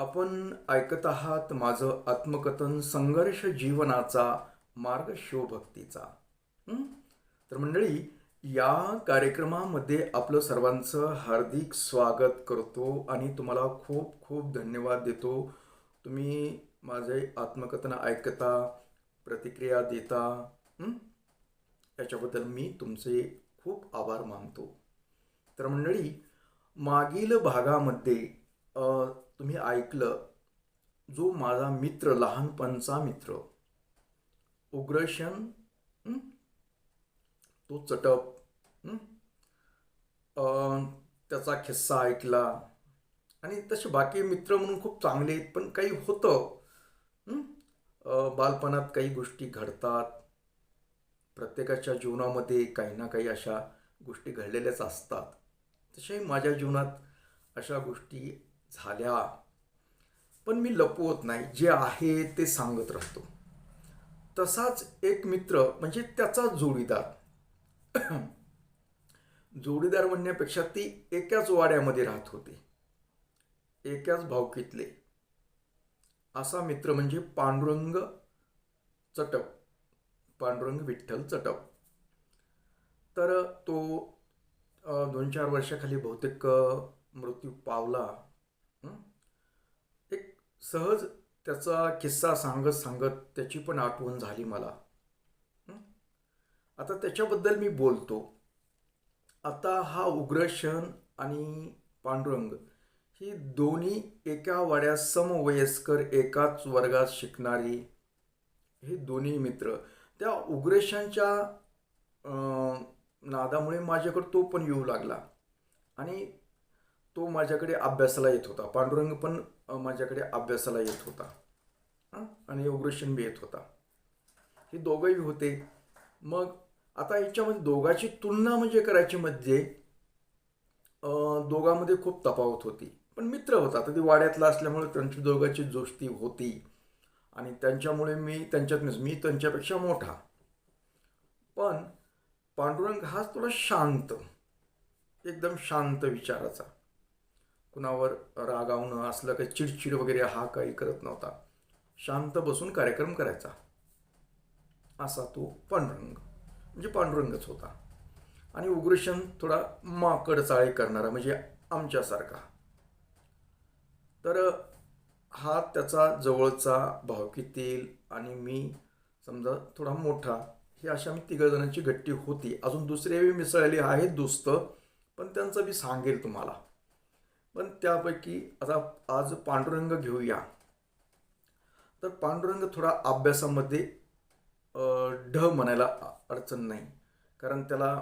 आपण ऐकत आहात माझं आत्मकथन संघर्ष जीवनाचा मार्ग शिवभक्तीचा तर मंडळी या कार्यक्रमामध्ये आपलं सर्वांचं हार्दिक स्वागत करतो आणि तुम्हाला खूप खूप धन्यवाद देतो. तुम्ही माझे आत्मकथन ऐकता प्रतिक्रिया देता याच्याबद्दल मी तुमचे खूप आभार मानतो. तर मंडळी मागील भागामध्ये तुम्ही ऐकलं जो माझा मित्र लहानपणचा मित्र उग्रशन तो चटप त्याचा किस्सा ऐकला. आणि तसे बाकी मित्र म्हणून खूप चांगले आहेत पण काही होतं बालपणात काही गोष्टी घडतात. प्रत्येकाच्या जीवनामध्ये काही ना काही अशा गोष्टी घडलेल्याच असतात. तशाही माझ्या जीवनात अशा गोष्टी झाल्या. पण मी लपवत नाही जे आहे ते सांगत राहतो. तसाच एक मित्र म्हणजे त्याचा जोडीदार. जोडीदार म्हणण्यापेक्षा ती एकाच वाड्यामध्ये राहत होती. एकाच भावकीतले. असा मित्र म्हणजे पांडुरंग चटप. पांडुरंग विठ्ठल चटप. तर तो दोन चार वर्षाखाली बहुतेक मृत्यू पावला. सहज त्याचा किस्सा सांगत सांगत त्याची पण आठवण झाली मला. आता त्याच्याबद्दल मी बोलतो. आता हा उग्रशन आणि पांडुरंग ही दोन्ही एका वाड्यात समवयस्कर एकाच वर्गात शिकणारी हे दोन्ही मित्र. त्या उग्रेशांच्या नादामुळे माझ्याकडे तो पण येऊ लागला. आणि तो माझ्याकडे अभ्यासाला येत होता. पांडुरंग पण माझ्याकडे अभ्यासाला येत होता. आणि उग्रशन बी येत होता. हे दोघंही होते. मग आता याच्यामध्ये दोघाची तुलना म्हणजे करायची म्हणजे दोघांमध्ये खूप तफावत होती. पण मित्र होता. तर ती वाड्यातला असल्यामुळे त्यांची दोघांची दोस्ती होती. आणि त्यांच्यामुळे मी त्यांच्यात मी त्यांच्यापेक्षा मोठा. पण पांडुरंग हाच थोडा शांत एकदम शांत विचाराचा. कुणावर रागावणं असलं काही चिडचिड वगैरे हा काही करत नव्हता. शांत बसून कार्यक्रम करायचा. असा तो पांडुरंग म्हणजे पांडुरंगच होता. आणि उग्रशन थोडा माकड चाळे करणारा म्हणजे आमच्यासारखा. तर हा त्याचा जवळचा भावकीतील आणि मी समजा थोडा मोठा ही अशा मी तिघ जणांची गट्टी होती. अजून दुसरे मिसळली आहेत दोस्त पण त्यांचं मी सांगेल तुम्हाला. पण त्यापैकी आता आज पांडुरंग घेऊया. तर पांडुरंग थोडा अभ्यासामध्ये ढ म्हणायला अडचण नाही. कारण त्याला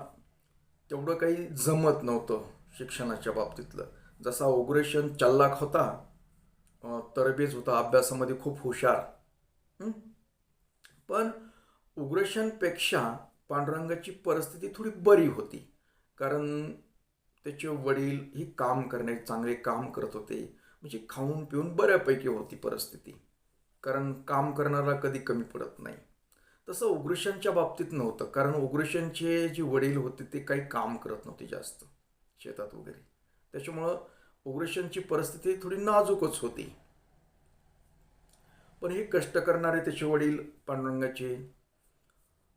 तेवढं काही जमत नव्हतं शिक्षणाच्या बाबतीतलं. जसा उग्रेशन चल्लाक होता तरबेज होता अभ्यासामध्ये खूप हुशार. पण उग्रेशनपेक्षा पांडुरंगाची परिस्थिती थोडी बरी होती. कारण त्याचे वडील ही काम करणे चांगले काम करत होते. म्हणजे खाऊन पिऊन बऱ्यापैकी होती परिस्थिती. कारण काम करणारा कधी कमी पडत नाही. तसं उग्रेशनच्या बाबतीत नव्हतं. कारण उग्रेशनचे जे वडील होते ते काही काम करत नव्हते जास्त शेतात वगैरे. त्याच्यामुळं उग्रेशनची परिस्थिती थोडी नाजूकच होती. पण हे कष्ट करणारे त्याचे वडील पांडुरंगाचे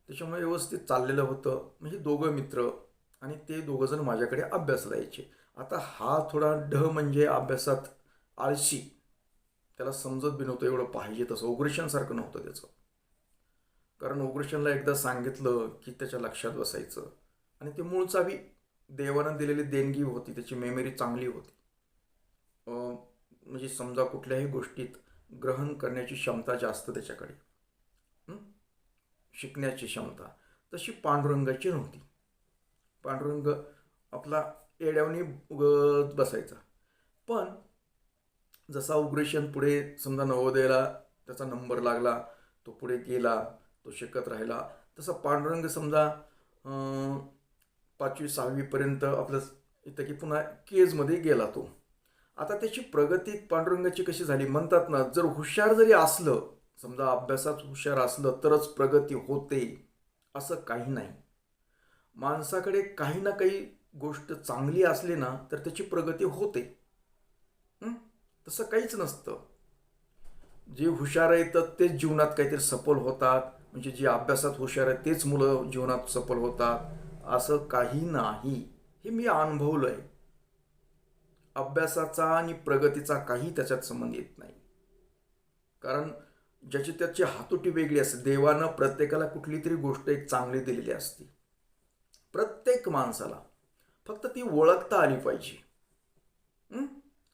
त्याच्यामुळे व्यवस्थित चाललेलं होतं. म्हणजे दोघं मित्र आणि ते दोघंजण माझ्याकडे अभ्यासाला यायचे. आता हा थोडा ढ म्हणजे अभ्यासात आळशी. त्याला समजत बी नव्हतं एवढं पाहिजे तसं. उग्रेशनसारखं नव्हतं त्याचं. कारण उग्रेशनला एकदा सांगितलं की त्याच्या लक्षात बसायचं. आणि ते मूळचा बी देवानं दिलेली देणगी होती. त्याची मेमरी चांगली होती. म्हणजे समजा कुठल्याही गोष्टीत ग्रहण करण्याची क्षमता जास्त त्याच्याकडे. शिकण्याची क्षमता. तशी पांडुरंगाची नव्हती. पांडुरंग आपला येड्यावनी उगत बसायचा. पण जसा उग्रेशन पुढे समजा नवोदयाला त्याचा नंबर लागला तो पुढे गेला तो शिकत राहिला तसा पांडुरंग समजा पाचवी सहावीपर्यंत आपलं इथं की पुन्हा केजमध्ये गेला तो. आता त्याची प्रगती पांडुरंगाची कशी झाली? म्हणतात ना जर हुशार जरी असलं समजा अभ्यासात हुशार असलं तरच प्रगती होते असं काही नाही. माणसाकडे काही ना काही गोष्ट चांगली असली ना तर त्याची प्रगती होते. तसं काहीच नसतं. जे हुशार येतात तेच जीवनात काहीतरी सफल होतात. म्हणजे जे अभ्यासात हुशार आहेत तेच मुलं जीवनात सफल होतात. असं काही नाही. हे मी अनुभवलं आहे अभ्यासाचा आणि प्रगतीचा काही त्याच्यात संबंध येत नाही. कारण ज्याची त्याची हातोटी वेगळी असते. देवानं प्रत्येकाला कुठली तरी गोष्ट एक चांगली दिलेली असते. प्रत्येक माणसाला फक्त ती ओळखता आली पाहिजे.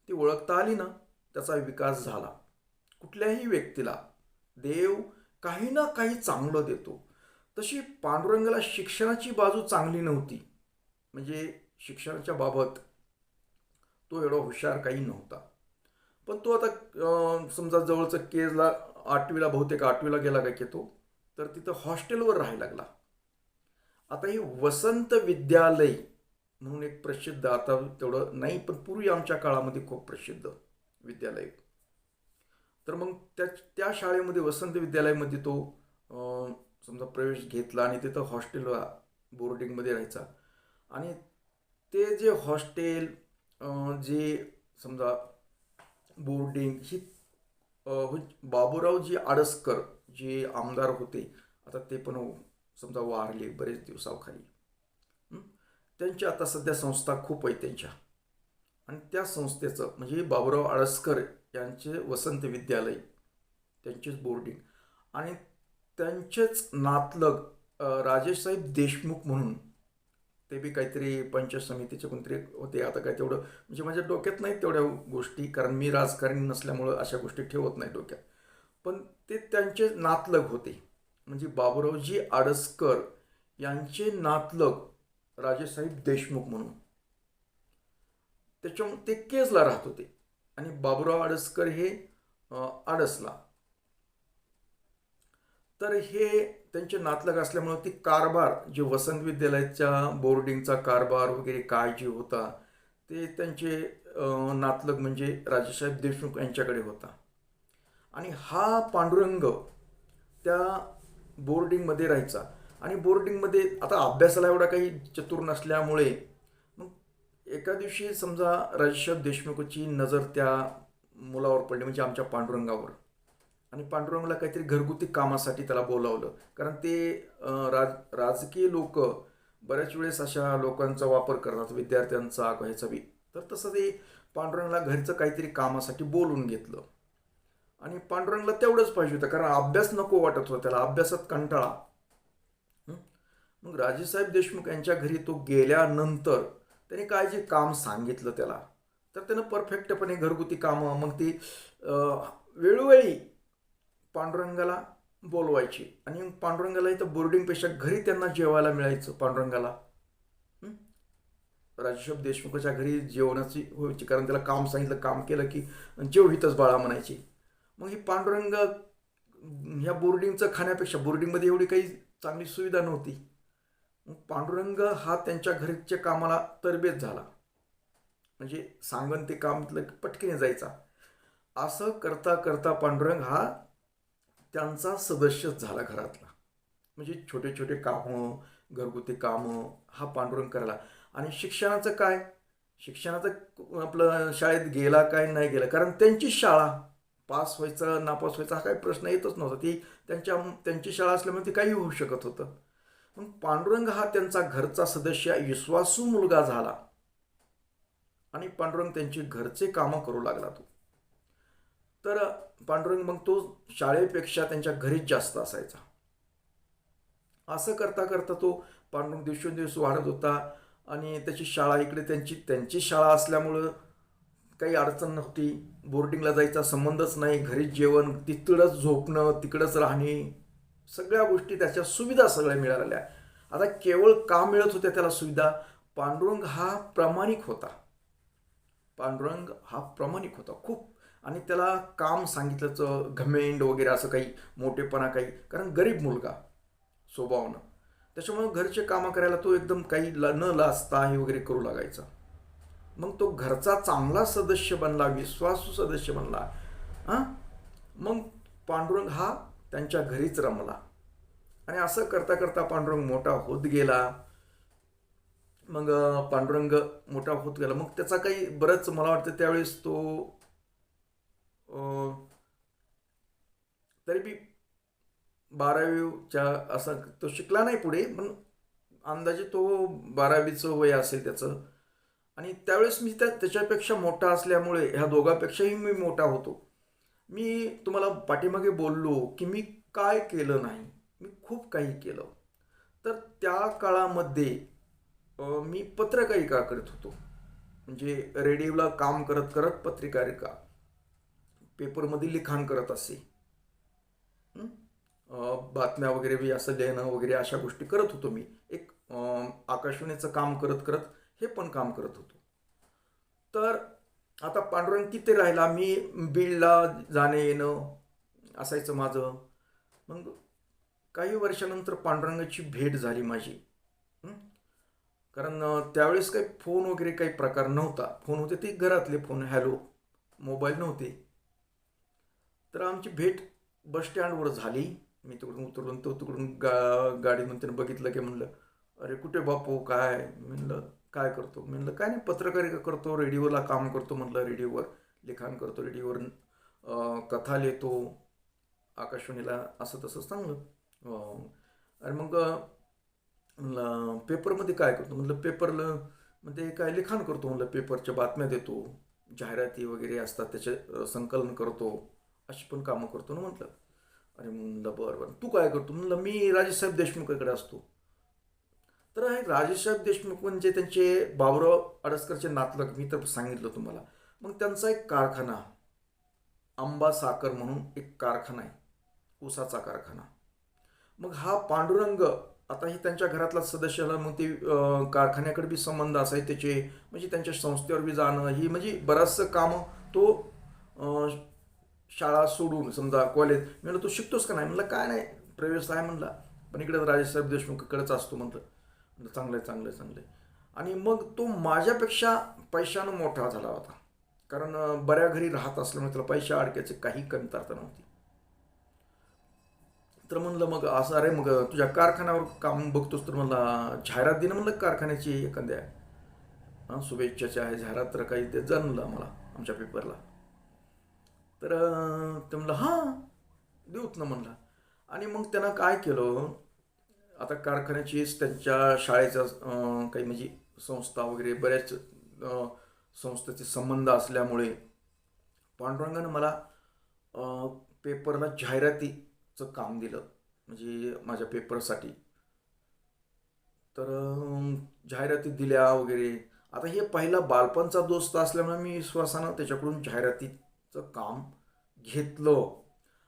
ती ओळखता आली ना त्याचा विकास झाला. कुठल्याही व्यक्तीला देव काही ना काही चांगलं देतो. तशी पांडुरंगाला शिक्षणाची बाजू चांगली नव्हती. म्हणजे शिक्षणाच्या बाबत तो एवढा हुशार काही नव्हता. पण तो आता समजा जवळचं केजला आठवीला बहुतेक आठवीला गेला काय की तो तर तिथं हॉस्टेलवर राहायला लागला. आता हे वसंत विद्यालय म्हणून एक प्रसिद्ध आता तेवढं नाही पण पूर्वी आमच्या काळामध्ये खूप प्रसिद्ध विद्यालय. तर मग त्या त्या शाळेमध्ये वसंत विद्यालयामध्ये तो समजा प्रवेश घेतला आणि तिथं हॉस्टेलला बोर्डिंगमध्ये राहायचा. आणि ते जे हॉस्टेल जे समजा बोर्डिंग ही अं, हो, बाबूरावजी आडसकर जे आमदार होते आता ते पण समजा वारले बरेच दिवसाखाली त्यांची आता सध्या संस्था खूप आहे त्यांच्या. आणि त्या संस्थेचं म्हणजे बाबुराव आळसकर यांचे वसंत विद्यालय त्यांचेच बोर्डिंग. आणि त्यांचेच नातलग राजेश राजेशसाहेब देशमुख म्हणून ते बी काहीतरी पंचायत समितीचे कोणतरी होते आता काय तेवढं म्हणजे माझ्या डोक्यात नाही तेवढ्या गोष्टी कारण मी राजकारणी नसल्यामुळं अशा गोष्टी ठेवत नाही डोक्यात. पण ते त्यांचे नातलग होते. म्हणजे बाबुरावजी आडसकर यांचे नातलग राजेसाहेब देशमुख म्हणून. त्याच्यामुळे ते केजला राहत होते आणि बाबुराव आडसकर हे आडसला. तर हे त्यांचे नातलग असल्यामुळं ती कारभार जे वसंत विद्यालयाच्या बोर्डिंगचा कारभार वगैरे काय जे होता ते त्यांचे नातलग म्हणजे राजेसाहेब देशमुख यांच्याकडे होता. आणि हा पांडुरंग त्या बोर्डिंगमध्ये राहायचा. आणि बोर्डिंगमध्ये आता अभ्यासाला एवढा काही चतुर नसल्यामुळे मग एका दिवशी समजा राजेसाहेब देशमुखची नजर त्या मुलावर पडली म्हणजे आमच्या पांडुरंगावर. आणि पांडुरंगला काहीतरी घरगुती कामासाठी त्याला बोलावलं. कारण ते राज राजकीय लोक बऱ्याच वेळेस अशा लोकांचा वापर करतात विद्यार्थ्यांचा ह्याचा बी. तर तसं ते पांडुरंगला घरचं काहीतरी कामासाठी बोलून घेतलं. आणि पांडुरंगला तेवढंच पाहिजे होतं कारण अभ्यास नको वाटत होता त्याला अभ्यासात कंटाळा. मग राजेसाहेब देशमुख यांच्या घरी तो गेल्यानंतर त्याने काय जे काम सांगितलं त्याला तर त्यानं परफेक्टपणे घरगुती कामं मग ती वेळोवेळी पांडुरंगाला बोलवायची. आणि मग पांडुरंगाला इथं बोर्डिंगपेक्षा घरी त्यांना जेवायला मिळायचं पांडुरंगाला. राजेसाहेब देशमुखाच्या घरी जेवणाची व्हायची कारण त्याला काम सांगितलं काम केलं की जेव हितच बाळा म्हणायची. मग ही पांडुरंग ह्या बोर्डिंगचं खाण्यापेक्षा बोर्डिंगमध्ये एवढी काही चांगली सुविधा नव्हती. मग पांडुरंग हा त्यांच्या घरच्या कामाला तरबेज झाला. म्हणजे सांगन ते काम म्हटलं की पटकीने जायचा. असं करता करता पांडुरंग हा त्यांचा सदस्यच झाला घरातला. म्हणजे छोटे छोटे कामं घरगुती कामं हा पांडुरंग करायला. आणि शिक्षणाचं काय? शिक्षणाचं आपलं शाळेत गेला काय नाही गेला? कारण त्यांची शाळा पास व्हायचा नापास व्हायचा हा काही प्रश्न येतच नव्हता. ती त्यांच्या त्यांची शाळा असल्यामुळे ते काही होऊ शकत होतं. पण पांडुरंग हा त्यांचा घरचा सदस्य विश्वासू मुलगा झाला. आणि पांडुरंग त्यांची घरचे कामं करू लागला तो. तर पांडुरंग मग तो शाळेपेक्षा त्यांच्या घरीच जास्त असायचा. असं करता करता तो पांडुरंग दिवसेंदिवस वाढत होता. आणि त्याची शाळा इकडे त्यांची त्यांची शाळा असल्यामुळं काही अडचण नव्हती. बोर्डिंगला जायचा संबंधच नाही. घरीच जेवण तिकडंच झोपणं तिकडंच राहणे. सगळ्या गोष्टी त्याच्या सुविधा सगळ्या मिळालेल्या. आता केवळ का मिळत होत्या त्याला सुविधा? पांडुरंग हा प्रामाणिक होता. पांडुरंग हा प्रामाणिक होता खूप. आणि त्याला काम सांगितल्याचं घमेंड वगैरे असं काही मोठेपणा काही. कारण गरीब मुलगा स्वभावनं. त्याच्यामुळे घरचे कामं करायला तो एकदम काही ल न लाजता हे वगैरे करू लागायचा. मग तो घरचा चांगला सदस्य बनला विश्वासू सदस्य बनला. हां? मग पांडुरंग हा त्यांच्या घरीच रमला. आणि असं करता करता पांडुरंग मोठा होत गेला. मग पांडुरंग मोठा होत गेला. मग त्याचा काही बरंच मला वाटतं त्यावेळेस तो तरी बी बारावीच्या असा तो शिकला नाही पुढे पण अंदाजे तो बारावीचं वय असेल त्याचं. आणि त्यावेळेस मी त्या त्याच्यापेक्षा मोठा असल्यामुळे ह्या दोघांपेक्षाही मी मोठा होतो. मी तुम्हाला पाठीमागे बोललो की मी काय केलं नाही. मी खूप काही केलं. तर त्या काळामध्ये मी पत्रकारिका करत होतो. म्हणजे रेडिओला काम करत करत पत्रकारिका. पेपरमध्ये लिखाण करत असे. बातम्या वगैरे बी असं लिहिणं वगैरे अशा गोष्टी करत होतो मी. एक आकाशवाणीचं काम करत करत हे पण काम करत होतो. तर आता पांडुरंग किती राहिला मी बीडला जाणे येणं असायचं माझं. मग काही वर्षानंतर पांडुरंगाची भेट झाली माझी. कारण त्यावेळेस काही फोन वगैरे काही प्रकार नव्हता. फोन होते ते घरातले फोन हॅलो मोबाईल नव्हते. तर आमची भेट बस स्टँडवर झाली. मी तिकडून उतरून तो तिकडून गा गाडीमध्ये बघितलं की म्हणलं अरे कुठे बापू? काय? म्हणलं काय करतो? म्हणलं काय नाही पत्रकारिता करतो रेडिओला काम करतो म्हटलं रेडिओवर. लिखाण करतो रेडिओवर कथा लिहितो आकाशवाणीला असं तसं चांगलं. आणि मग म्हणलं पेपरमध्ये काय करतो? म्हटलं पेपरला म्हणजे काय लिखाण करतो म्हटलं पेपरच्या बातम्या देतो जाहिराती वगैरे असतात त्याचे संकलन करतो अशी पण कामं करतो ना म्हटलं. अरे म्हणलं बरं बरं. तू काय करतो? म्हणलं मी राजेसाहेब देशमुखाकडे असतो. तर हे राजेसाहेब देशमुख म्हणजे त्यांचे बाबुराव अडसकरचे नातलग मी तर सांगितलं तुम्हाला. मग त्यांचा एक कारखाना आंबा साखर म्हणून एक कारखाना आहे ऊसाचा कारखाना. मग हा पांडुरंग आता ही त्यांच्या घरातला सदस्याला मग ते कारखान्याकडे बी संबंध असाय त्याचे म्हणजे त्यांच्या संस्थेवर बी जाणं ही म्हणजे बरंचसं कामं तो शाळा सोडून समजा कॉलेज म्हणलं तू शिकतोस का नाही? म्हणलं काय नाही प्रवेश आहे म्हणला. पण इकडे राजेसाहेब देशमुखकडेच असतो म्हटलं म्हणलं चांगलं आहे चांगलं आहे चांगलं. आहे आणि मग तो माझ्यापेक्षा पैशानं मोठा झाला होता. कारण बऱ्या घरी राहत असल्यामुळे त्याला पैशा अडक्याची काही कमतरता नव्हती. तर म्हणलं मग असं अरे मग तुझ्या कारखान्यावर काम बघतोस तर मला जाहिरात देणं म्हणलं कारखान्याची एखाद्या. हां शुभेच्छाची आहे जाहिरात तर काही ते जाणलं आम्हाला आमच्या पेपरला. तर ते म्हणलं हां देऊत ना म्हणलं. आणि मग त्यांना काय केलं आता कारखान्याचीच त्यांच्या शाळेचा काही म्हणजे संस्था वगैरे बऱ्याच संस्थेचे संबंध असल्यामुळे पांडुरंगानं मला पेपरला जाहिरातीचं काम दिलं म्हणजे माझ्या पेपरसाठी. तर जाहिराती दिल्या वगैरे. आता हे पहिला बालपणचा दोस्त असल्यामुळे मी विश्वासानं त्याच्याकडून जाहिरातीचं काम घेतलं.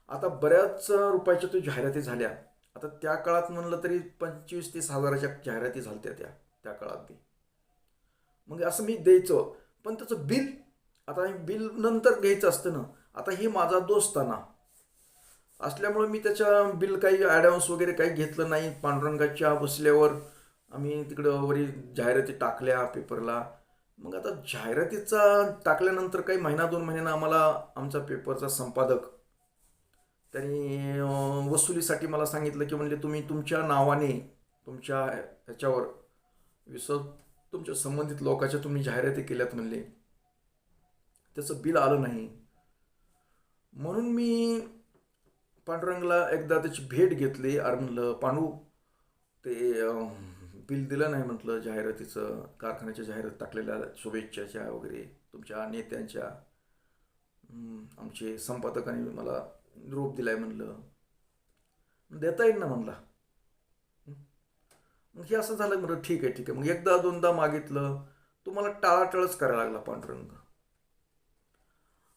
आता बऱ्याच रुपयाच्या तो जाहिराती झाल्या. आता त्या काळात म्हणलं तरी पंचवीस तीस हजाराच्या जाहिराती झालत्या त्या त्या काळात बी. मग असं मी द्यायचं पण त्याचं बिल आता हे बिल नंतर घ्यायचं असतं ना आता हे माझा दोस्त ना असल्यामुळे मी त्याच्या बिल काही ॲडव्हान्स वगैरे काही घेतलं नाही पांडुरंगाच्या बसल्यावर आम्ही तिकडं वरी जाहिराती टाकल्या पेपरला. मग आता जाहिरातीचा टाकल्यानंतर काही महिना दोन महिन्यानं आम्हाला आमचा पेपरचा संपादक त्यांनी वसुलीसाठी मला सांगितलं की म्हणले तुम्ही तुमच्या नावाने तुमच्या ह्याच्यावर विस तुमच्या संबंधित लोकांच्या तुम्ही जाहिराती केल्यात म्हणले. त्याचं बिल आलं नाही. म्हणून मी पांडुरंगला एकदा त्याची भेट घेतली. अरे म्हणलं पांडू ते बिल दिलं नाही म्हटलं जाहिरातीचं कारखान्याच्या जाहिरात टाकलेल्या शुभेच्छाच्या वगैरे तुमच्या नेत्यांच्या. आमचे संपादकांनी मला रोप दिलाय म्हणलं. देता येईल ना म्हणला. मग हे असं झालं म्हणलं ठीक आहे ठीक आहे. मग एकदा दोनदा मागितलं. तुम्हाला टाळाटाळच करायला लागला पांडुरंग.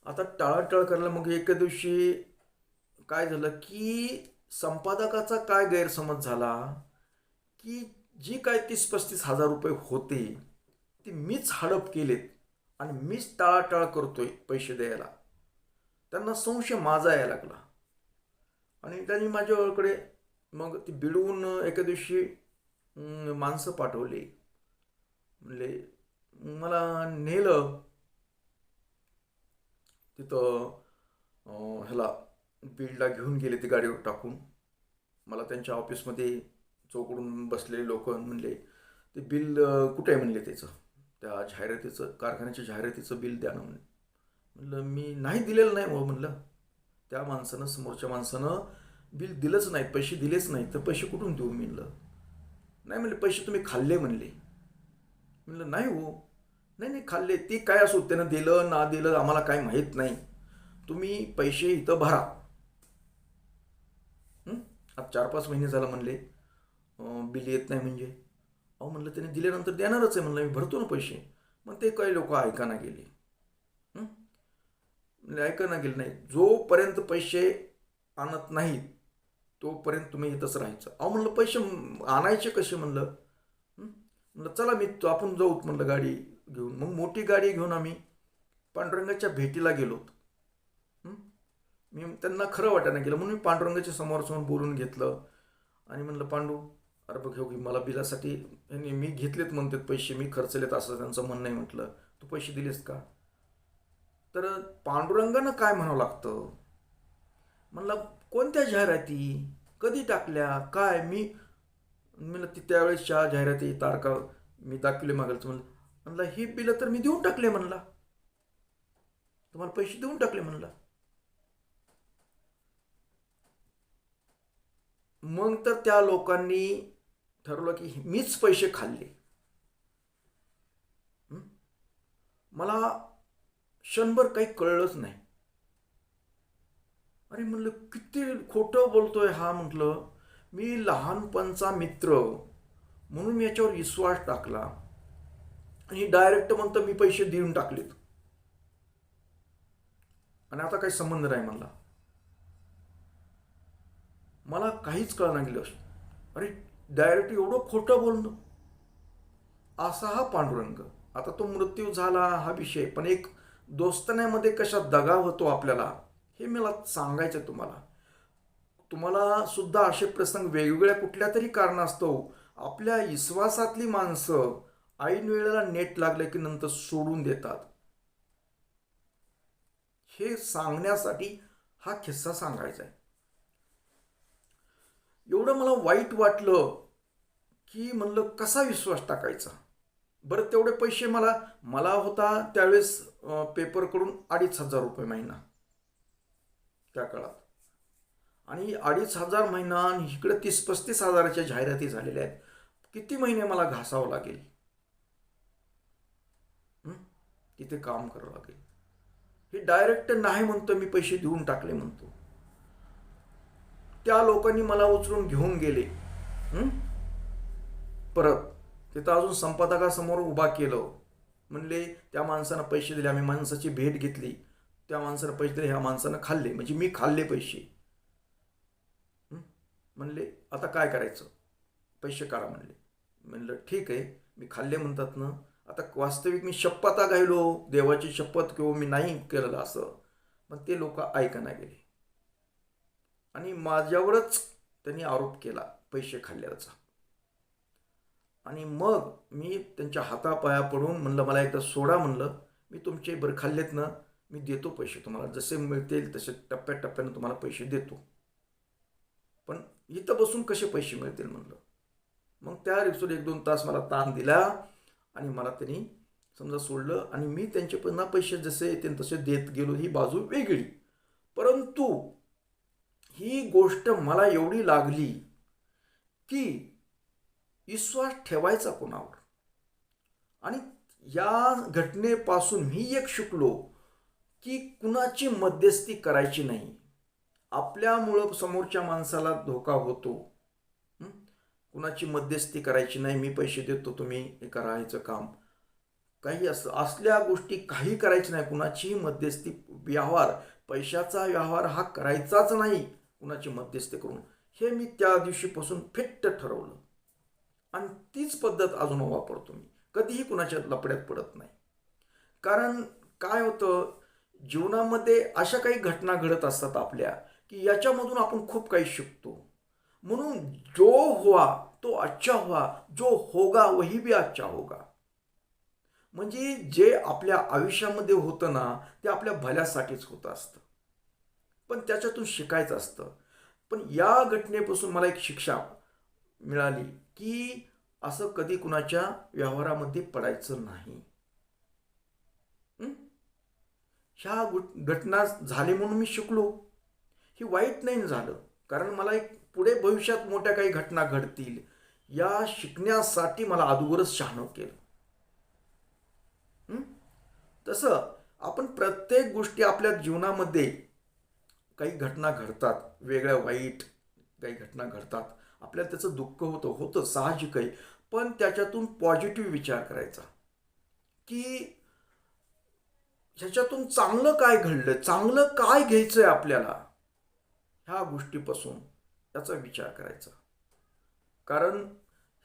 आता टाळाटाळ करायला मग एके दिवशी काय झालं की संपादकाचा काय गैरसमज झाला की जी काय तीस पस्तीस हजार रुपये होते ती मीच हडप केलेत आणि मीच टाळाटाळ करतोय पैसे द्यायला. त्यांना संशय माझा यायला लागला. आणि त्यांनी माझ्याकडे मग ती बिडवून एका दिवशी माणसं पाठवली. म्हणले मला नेलं. तिथं ह्याला बिलला घेऊन गेले ते गाडीवर टाकून. मला त्यांच्या ऑफिसमध्ये चौकडून बसलेले लोक म्हणले ते बिल कुठे आहे? म्हणले त्याचं. त्या जाहिरातीचं कारखान्याच्या जाहिरातीचं बिल द्या ना म्हणले म्हणलं मी नाही दिलेलं नाही भाऊ म्हणलं. त्या माणसानं समोरच्या माणसानं बिल दिलंच नाही पैसे दिलेच नाही तर पैसे कुठून देऊ म्हणलं? नाही म्हणले पैसे तुम्ही खाल्ले म्हणले. म्हणलं नाही हो. नाही नाही खाल्ले. ते काय असो त्यानं दिलं ना दिलं आम्हाला काय माहीत नाही. तुम्ही पैसे इथं भरा. आता चार पाच महिने झालं म्हणले. बिल येत नाही म्हणजे. अहो म्हणलं त्याने दिल्यानंतर देणारच आहे म्हणलं. मी भरतो ना पैसे. मग ते काही लोक ऐकाना गेले. म्हणले ऐकाना नाही जोपर्यंत पैसे आणत नाहीत तोपर्यंत तुम्ही इथंच राहायचं. अहो म्हणलं पैसे आणायचे कसे म्हणलं? म्हणलं चला मी तो आपण जाऊ म्हणलं गाडी घेऊन. मग मोठी गाडी घेऊन आम्ही पांडुरंगाच्या भेटीला गेलो मी त्यांना खरं वाटायला गेलं. म्हणून मी पांडुरंगाच्या समोरसमोर बोलून घेतलं. आणि म्हणलं पांडू अरे बघ हो की मला बिलासाठी मी घेतलेत म्हणतात पैसे मी खर्चलेत असं त्यांचं म्हणणं आहे म्हटलं. तू पैसे दिलेस का? तर पांडुरंगानं काय म्हणावं लागतं? म्हणलं कोणत्या जाहिराती? कधी टाकल्या? काय? मी म्हणलं ती चार जाहिराती तारका मी दाखवले मागायचं म्हणलं. म्हणलं ही बिलं तर मी देऊन टाकले म्हणला. तुम्हाला पैसे देऊन टाकले म्हणला. मग तर त्या लोकांनी ठरवलं की मीच पैसे खाल्ले. मला क्षणभर काही कळलंच नाही. अरे म्हटलं किती खोटं बोलतोय हा म्हटलं. मी लहानपणचा मित्र म्हणून मी याच्यावर विश्वास टाकला. आणि डायरेक्ट म्हणतं मी पैसे देऊन टाकलेत. आणि आता काही संबंध नाही म्हणला. मला काहीच कळना गेलं अरे डायरेक्ट एवढं खोटं बोलणं. असा हा पांडुरंग. आता तो मृत्यू झाला हा विषय. पण एक दोस्तान्यामध्ये कशा दगा होतो आपल्याला हे मला सांगायचं तुम्हाला. तुम्हाला सुद्धा असे प्रसंग वेगवेगळ्या कुठल्या तरी कारणास्तव आपल्या विश्वासातली माणसं ऐन वेळेला नेट लागले की नंतर सोडून देतात. हे सांगण्यासाठी हा किस्सा सांगायचा आहे. एवढं मला वाईट वाटलं की म्हणलं कसा विश्वास टाकायचा? बरं तेवढे पैसे मला मला होता त्यावेळेस पेपरकडून अडीच हजार रुपये महिना. त्या काळात. आणि अडीच हजार महिना आणि इकडे तीस पस्तीस हजाराच्या जाहिराती झालेल्या आहेत. किती महिने मला घासावं लागेल? तिथे काम करावं लागेल. हे डायरेक्ट नाही म्हणतो मी पैसे देऊन टाकले म्हणतो. त्या लोकांनी मला उचलून घेऊन गेले. परत. तिथं अजून संपादकासमोर उभा केलं. म्हणले त्या माणसानं पैसे दिले आम्ही माणसाची भेट घेतली. त्या माणसानं पैसे दिले ह्या माणसानं खाल्ले. म्हणजे मी खाल्ले पैसे. म्हणले आता काय करायचं? पैसे काढा म्हणले. म्हणलं ठीक आहे मी खाल्ले म्हणतात ना. आता वास्तविक मी शपथा गायलो देवाची शपथ किंवा मी नाही केलेलं असं. पण ते लोक ऐकायला गेले. आणि माझ्यावरच त्यांनी आरोप केला पैसे खाल्ल्याचा. आणि मग मी त्यांच्या हातापाया पडून म्हणलं मला एकदा सोडा म्हणलं. मी तुमचे बरं खाल्लेत ना मी देतो पैसे तुम्हाला. जसे मिळतील तसे टप्प्याटप्प्यानं तुम्हाला पैसे देतो. पण इथं बसून कसे पैसे मिळतील म्हणलं. मग त्या दिवसून एक दोन तास मला ताण दिला आणि मला त्यांनी समजा सोडलं आणि मी त्यांचे पुन्हा पैसे जसे येतील तसे देत गेलो ही बाजू वेगळी. परंतु ही गोष्ट मला एवढी लागली की विश्वास ठेवायचा कोणावर? आणि या घटनेपासून मी एक शिकलो की कुणाची मध्यस्थी करायची नाही. आपल्यामुळं समोरच्या माणसाला धोका होतो. कुणाची मध्यस्थी करायची नाही मी पैसे देतो तुम्ही हे करायचं काम. काही असं असल्या गोष्टी काही करायची नाही. कुणाचीही मध्यस्थी व्यवहार पैशाचा व्यवहार हा करायचाच नाही कुणाची मध्यस्थी करून. हे मी त्या दिवशीपासून फिट्ट ठरवलं. आणि तीच पद्धत अजून वापरतो मी. कधीही कुणाच्या लपड्यात पडत नाही. कारण काय होतं जीवनामध्ये अशा काही घटना घडत असतात आपल्या की याच्यामधून आपण खूप काही शिकतो. म्हणून जो हुआ तो अच्छा हुआ जो होगा वही बी अच्छा होगा. म्हणजे जे आपल्या आयुष्यामध्ये होतं ना ते आपल्या भल्यासाठीच होत असतं. पण त्याच्यातून शिकायचं असतं. पण या घटनेपासून मला एक शिक्षा मिळाली. की असं कधी कुणाच्या व्यवहारामध्ये पडायचं नाही. ह्या घटना झाली म्हणून मी शिकलो. हे वाईट नाही झालं. कारण मला एक पुढे भविष्यात मोठ्या काही घटना घडतील या शिकण्यासाठी मला अगोदरच शहाणं केलं. तसं आपण प्रत्येक गोष्टी आपल्या जीवनामध्ये काही घटना घडतात वेगळ्या वाईट काही घटना घडतात. आपल्याला त्याचं दुःख होतं होतं साहजिक आहे पण त्याच्यातून पॉझिटिव्ह विचार करायचा. की ह्याच्यातून चांगलं काय घडलं चांगलं काय घ्यायचं आहे आपल्याला? ह्या गोष्टीपासून त्याचा विचार करायचा. कारण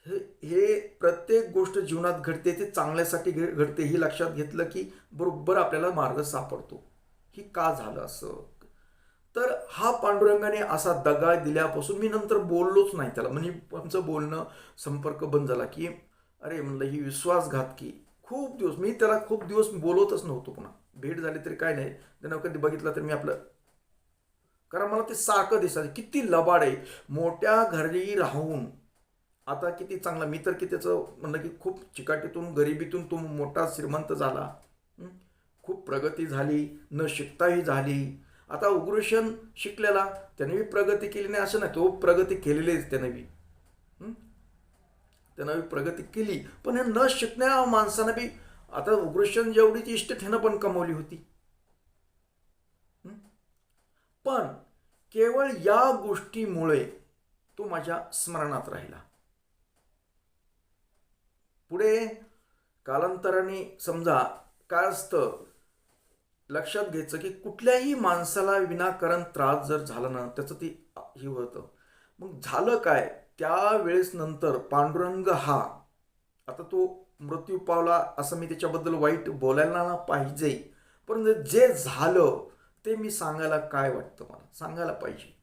हे हे प्रत्येक गोष्ट जीवनात घडते ते चांगल्यासाठी घ- घडते हे लक्षात घेतलं की बरोबर आपल्याला मार्ग सापडतो. की का झालं असं? तर हा पांडुरंगाने असा दगा दिल्यापासून मी नंतर बोललोच नाही त्याला. म्हणजे आमचं बोलणं संपर्क बंद झाला की अरे म्हणलं ही विश्वासघात की. खूप दिवस मी त्याला खूप दिवस बोलवतच नव्हतो पुन्हा. भेट झाली तरी काय नाही. त्यानं कधी बघितलं तर मी आपलं कारण मला ते सारखं दिसायचं किती लबाड आहे. मोठ्या घरी राहून आता किती चांगला मी तर किती त्याचं म्हणलं की खूप चिकाटीतून गरिबीतून तो मोठा श्रीमंत झाला. खूप प्रगती झाली न शिकताही झाली. आता उग्रशन शिकलेला त्याने बी प्रगती केली नाही असं नाही. तो प्रगती केलेलीच त्याने बी. त्यानं बी प्रगती केली. पण हे न शिकण्या माणसानं बी आता उग्रशन जेवढीची इष्ट त्यानं पण कमवली होती. पण केवळ या गोष्टीमुळे तो माझ्या स्मरणात राहिला. पुढे कालांतराने समजा काय असतं लक्षात घ्यायचं की कुठल्याही माणसाला विनाकारण त्रास जर झाला ना त्याचं ते हे होतं. मग झालं काय? त्यावेळेस नंतर पांडुरंग हा आता तो मृत्यू पावला असं मी त्याच्याबद्दल वाईट बोलायला ना पाहिजे. परंतु जे झालं ते मी सांगायला काय वाटतं मला? सांगायला पाहिजे.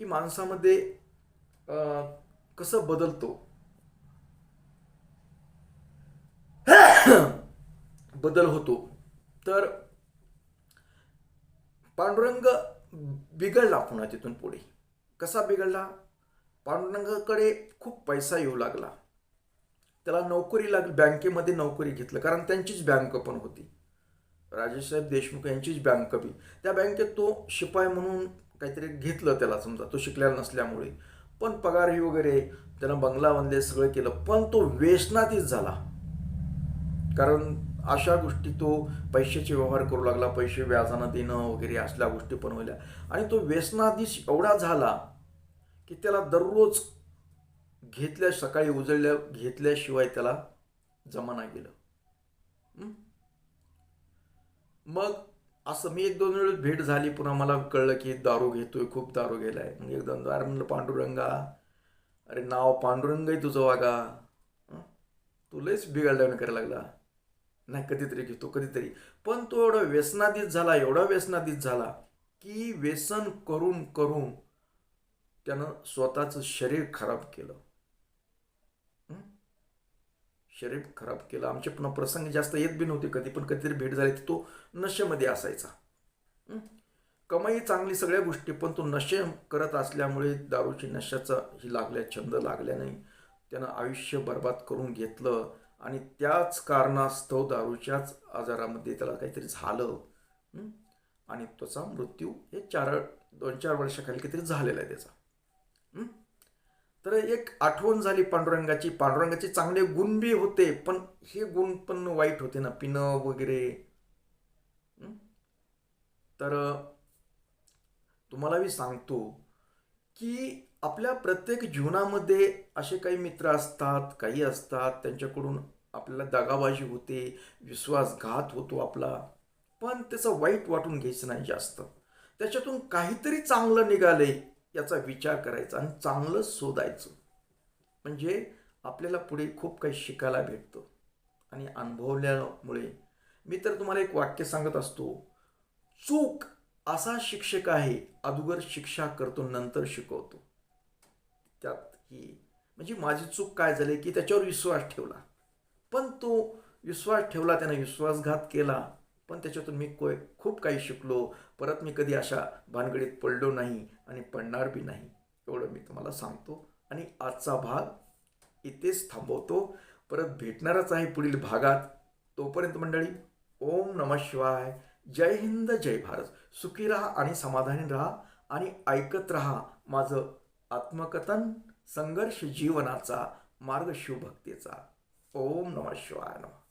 की माणसामध्ये कसं बदलतो? बदल होतो. तर पांडुरंग बिघडला पुन्हा तिथून पुढे. कसा बिघडला? पांडुरंगाकडे खूप पैसा येऊ लागला. त्याला नोकरी लागली बँकेमध्ये नोकरी घेतलं कारण त्यांचीच बँक पण होती. राजेसाहेब देशमुख यांचीच बँक बी. त्या बँकेत तो शिपाई म्हणून काहीतरी घेतलं त्याला समजा तो शिकलेला नसल्यामुळे. पण पगारही वगैरे त्यानं बंगला बांधले सगळं केलं पण तो व्यसनातीच झाला. कारण अशा गोष्टी तो पैशाचे व्यवहार करू लागला पैसे व्याजानं देणं वगैरे असल्या गोष्टी पण व्हायला आणि तो व्यसनाधीश एवढा झाला की त्याला दररोज घेतल्या सकाळी उजळल्या घेतल्याशिवाय त्याला जमाना गेलं. मग असं मी एक दोन वेळेस भेट झाली पुन्हा मला कळलं की दारू घेतोय खूप दारू गेलाय. मग एक दोन अरे म्हणलं पांडुरंगा. अरे नाव पांडुरंग आहे तुझं वागा. हं? तू लयच बिघडल्याने करायला लागला. नाही कधीतरी घेतो कधीतरी. पण तो एवढा व्यसनाधीत झाला एवढा व्यसनाधीत झाला की व्यसन करून करून त्यानं स्वतःचं शरीर खराब केलं. शरीर खराब केलं. आमचे पुन्हा प्रसंग जास्त येत बी नव्हते कधी पण कधीतरी भेट झाली तर तो नशेमध्ये असायचा. कमाई चांगली सगळ्या गोष्टी पण तो नशे करत असल्यामुळे दारूची नशाचा ही लागल्या छंद लागल्या नाही. त्यानं आयुष्य बर्बाद करून घेतलं. आणि त्याच कारणास्तव दारूच्याच आजारामध्ये त्याला काहीतरी झालं आणि त्याचा मृत्यू हे चार दोन चार वर्षाखाली काहीतरी झालेला आहे त्याचा तर एक आठवण झाली पांडुरंगाची. पांडुरंगाचे चांगले गुण बी होते पण हे गुण पण वाईट होते ना पिणं वगैरे. तर तुम्हाला मी सांगतो की आपल्या प्रत्येक जीवनामध्ये असे काही मित्र असतात काही असतात त्यांच्याकडून आपल्याला दगाबाजी होते विश्वासघात होतो आपला. पण त्याचं वाईट वाटून घ्यायचं नाही जास्त. त्याच्यातून काहीतरी चांगलं निघालंय याचा विचार करायचा आणि चांगलं शोधायचं. म्हणजे आपल्याला पुढे खूप काही शिकायला भेटतं. आणि अनुभवल्यामुळे. मी तर तुम्हाला एक वाक्य सांगत असतो. चूक असा शिक्षक आहे अगोदर शिक्षा करतो नंतर शिकवतो. त्यात ही. म्हणजे माझी चूक काय झाली की त्याच्यावर विश्वास ठेवला. पण तो विश्वास ठेवला त्याने विश्वासघात केला. पण त्याच्यातून मी कोय खूप काही शिकलो. परत मी कधी अशा भानगडीत पडलो नाही आणि पडणार बी नाही एवढं मी तुम्हाला सांगतो. आणि आजचा भाग इथेच थांबवतो. परत भेटणारच आहे पुढील भागात. तोपर्यंत मंडळी ओम नम शिवाय. जय हिंद जय भारत. सुखी राहा आणि समाधानी राहा आणि ऐकत राहा माझं आत्मकथन संघर्ष जीवनाचा मार्ग शिवभक्तीचा ओम नम शिवाय नमः